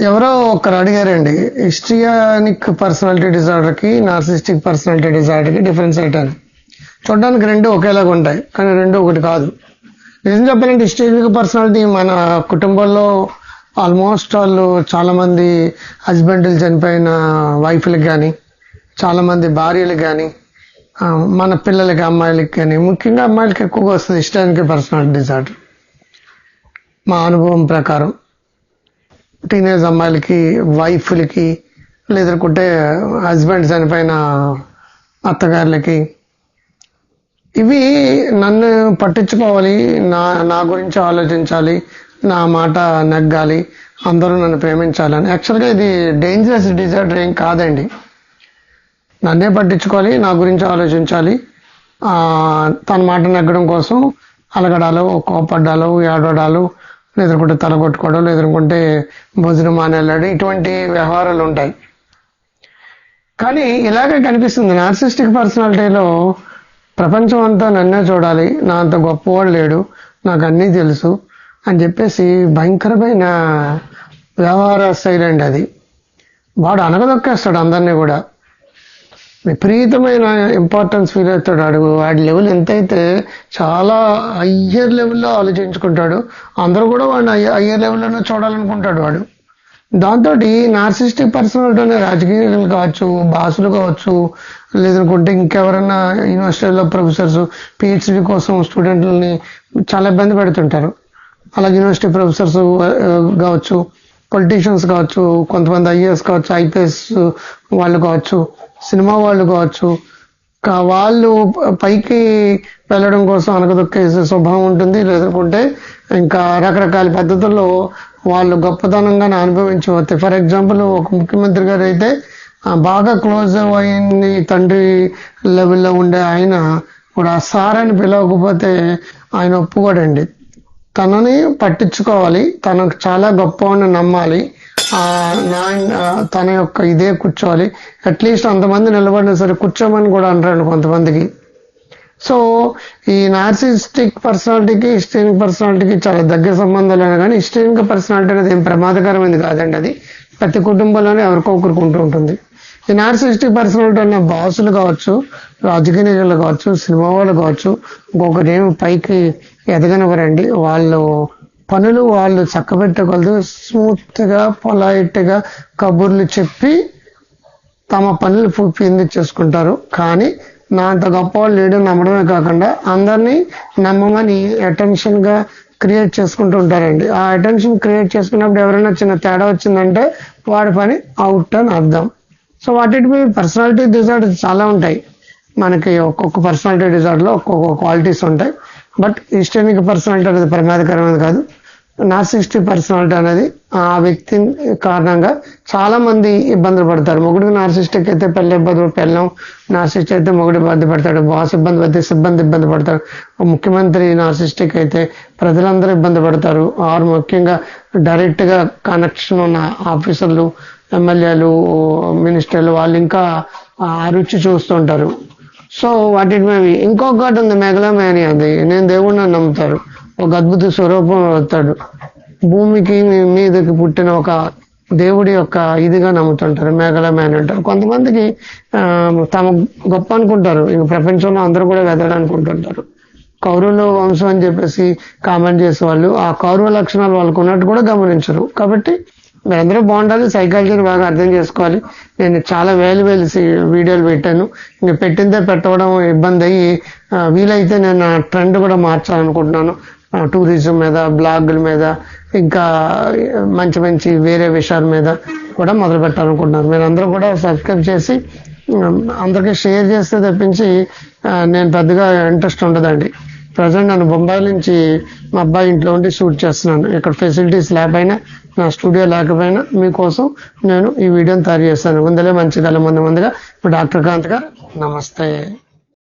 ఎవరో ఒకరు అడిగారండి. హిస్ట్రియానిక్ పర్సనాలిటీ డిజార్డర్కి నార్సిస్టిక్ పర్సనాలిటీ డిజార్డర్కి డిఫరెన్స్ ఏంటని. చూడడానికి రెండు ఒకేలాగా ఉంటాయి కానీ రెండు ఒకటి కాదు. నిజం చెప్పాలంటే హిస్టరిక్ పర్సనాలిటీ మన కుటుంబంలో ఆల్మోస్ట్ వాళ్ళు చాలామంది హస్బెండ్లు చనిపోయిన వైఫ్లకు కానీ చాలామంది భార్యలకు కానీ మన పిల్లలకి అమ్మాయిలకి కానీ ముఖ్యంగా అమ్మాయిలకి ఎక్కువగా వస్తుంది హిస్టానిక్ పర్సనాలిటీ డిజార్డర్. మా అనుభవం ప్రకారం. టీనేజ్ అమ్మాయిలకి వైఫ్లకి లేదనుకుంటే హస్బెండ్ చనిపోయిన అత్తగారులకి. ఇవి నన్ను పట్టించుకోవాలి నా నా గురించి ఆలోచించాలి నా మాట నగ్గాలి అందరూ నన్ను ప్రేమించాలని యాక్చువల్గా ఇది డేంజరస్ డిజార్డర్ ఏం కాదండి. నన్నే పట్టించుకోవాలి నా గురించి ఆలోచించాలి. తన మాట నగ్గడం కోసం అలగడాలు కోపడ్డాలు ఏడవడాలు లేదనుకుంటే తల కొట్టుకోవడం లేదనుకుంటే భోజనం మానేళ్ళడం ఇటువంటి వ్యవహారాలు ఉంటాయి. కానీ ఇలాగే కనిపిస్తుంది. నార్సిస్టిక్ పర్సనాలిటీలో ప్రపంచం అంతా నన్నే చూడాలి నా అంత గొప్పవాడు లేడు నాకు అన్నీ తెలుసు అని చెప్పేసి భయంకరమైన వ్యవహార శైలి అండి అది. వాడు అనగదొక్కేస్తాడు అందరినీ కూడా. విపరీతమైన ఇంపార్టెన్స్ ఫీల్ అవుతాడు వాడు వాడి లెవెల్ ఎంతైతే చాలా హయ్యర్ లెవెల్లో ఆలోచించుకుంటాడు అందరూ కూడా వాడిని హయ్యర్ లెవెల్లోనే చూడాలనుకుంటాడు వాడు. దాంతో నార్సిస్టిక్ పర్సనాలిటీ అనే రాజకీయాలు కావచ్చు బాసులు కావచ్చు లేదనుకుంటే ఇంకెవరైనా యూనివర్సిటీలో ప్రొఫెసర్స్ పిహెచ్డి కోసం స్టూడెంట్లని చాలా ఇబ్బంది పెడుతుంటారు. అలాగే యూనివర్సిటీ ప్రొఫెసర్స్ uh, కావచ్చు పొలిటీషియన్స్ కావచ్చు కొంతమంది ఐఏఎస్ కావచ్చు ఐపీఎస్ వాళ్ళు కావచ్చు సినిమా వాళ్ళు కావచ్చు వాళ్ళు పైకి వెళ్ళడం కోసం అనగదొక్కేసే స్వభావం ఉంటుంది లేదనుకుంటే ఇంకా రకరకాల పద్ధతుల్లో వాళ్ళు గొప్పతనంగా అనుభవించవచ్చు. ఫర్ ఎగ్జాంపుల్ ఒక ముఖ్యమంత్రి గారు అయితే బాగా క్లోజ్ అయింది తండ్రి లెవెల్లో ఉండే ఆయన కూడా సార్ అని పిలవకపోతే ఆయన ఒప్పుకోడండి. తనని పట్టించుకోవాలి తనకు చాలా గొప్పవాడిని నమ్మాలి. తన యొక్క ఇదే కూర్చోవాలి. అట్లీస్ట్ అంతమంది నిలబడినా సరే కూర్చోమని కూడా అంటారు కొంతమందికి. సో ఈ నార్సిస్టిక్ పర్సనాలిటీకి హిస్టరీనిక్ పర్సనాలిటీకి చాలా దగ్గర సంబంధాలు అయినా కానీ హిస్టేనిక్ పర్సనాలిటీ అనేది ఏం ప్రమాదకరమైనది కాదండి అది. ప్రతి కుటుంబంలోనే ఎవరికో ఒకరికి ఉంటూ ఉంటుంది. ఈ నార్సిస్టిక్ పర్సనాలిటీ అన్న బాసులు కావచ్చు రాజకీయ నేతలు కావచ్చు సినిమా వాళ్ళు కావచ్చు ఇంకొకటి ఏమి పైకి ఎదగనివ్వరండి. వాళ్ళు పనులు వాళ్ళు చక్కబెట్టగలదు స్మూత్గా పొలైట్గా కబుర్లు చెప్పి తమ పనులు పూర్తి చేసుకుంటారు. కానీ నా అంత గొప్పవాళ్ళు లేడు నమ్మడమే కాకుండా అందరినీ నమ్మమని అటెన్షన్గా క్రియేట్ చేసుకుంటూ ఉంటారండి. ఆ అటెన్షన్ క్రియేట్ చేసుకున్నప్పుడు ఎవరైనా చిన్న తేడా వచ్చిందంటే వాడి పని అవుట్ అని అర్థం. సో వాటి పర్సనాలిటీ డిజార్డర్స్ చాలా ఉంటాయి. మనకి ఒక్కొక్క పర్సనాలిటీ డిజార్డర్లో ఒక్కొక్క క్వాలిటీస్ ఉంటాయి. బట్ హిస్టమిక్ పర్సనాలిటీ అనేది ప్రమాదకరమైనది కాదు. నార్సిస్టిక్ పర్సనాలిటీ అనేది ఆ వ్యక్తి కారణంగా చాలా మంది ఇబ్బందులు పడతారు. మొగుడికి నార్సిస్టిక్ అయితే పెళ్ళి ఇబ్బంది పెళ్ళం నార్సిస్టిక్ అయితే మొగుడు ఇబ్బంది పడతాడు బాస్ ఇబ్బంది పడితే సిబ్బంది ఇబ్బంది పడతాడు ముఖ్యమంత్రి నార్సిస్టిక్ అయితే ప్రజలందరూ ఇబ్బంది పడతారు. ఆరు ముఖ్యంగా డైరెక్ట్గా కనెక్షన్ ఉన్న ఆఫీసర్లు ఎమ్మెల్యేలు మినిస్టర్లు వాళ్ళు ఇంకా ఆ రుచి చూస్తుంటారు. సో వాటి మీద ఇంకొకటి ఉంది మెగలమేని అది. నేను దేవుడిని నమ్ముతారు. ఒక అద్భుత స్వరూపం అవుతాడు భూమికి మీదకి పుట్టిన ఒక దేవుడి యొక్క ఇదిగా నమ్ముతుంటారు మేఘలమేని అంటారు. కొంతమందికి తమ గొప్ప అనుకుంటారు. ఇంక ప్రపంచంలో అందరూ కూడా వెతడాలనుకుంటుంటారు కౌరవుల వంశం అని చెప్పేసి కామెంట్ చేసేవాళ్ళు ఆ కౌరవ లక్షణాలు వాళ్ళకు ఉన్నట్టు కూడా గమనించరు. కాబట్టి మీరందరూ బాగుండాలి సైకాలజీని బాగా అర్థం చేసుకోవాలి. నేను చాలా వేలు వేలు వీడియోలు పెట్టాను. ఇంక పెట్టిందే పెట్టడం ఇబ్బంది అయ్యి వీలైతే నేను ట్రెండ్ కూడా మార్చాలనుకుంటున్నాను. టూరిజం మీద బ్లాగుల మీద ఇంకా మంచి మంచి వేరే విషయాల మీద కూడా మొదలు పెట్టాలనుకుంటున్నాను మీరు అందరూ కూడా సబ్స్క్రైబ్ చేసి అందరికీ షేర్ చేస్తే తప్పించి నేను పెద్దగా ఇంట్రెస్ట్ ఉండదండి. ప్రజెంట్ నేను బొంబాయి నుంచి మా అబ్బాయి ఇంట్లో ఉండి షూట్ చేస్తున్నాను. ఇక్కడ ఫెసిలిటీస్ లేకపోయినా నా స్టూడియో లేకపోయినా మీకోసం నేను ఈ వీడియోని తయారు చేస్తాను. ముందలే మంచి కల ముందు ముందుగా డాక్టర్ కాంత్ గారు నమస్తే.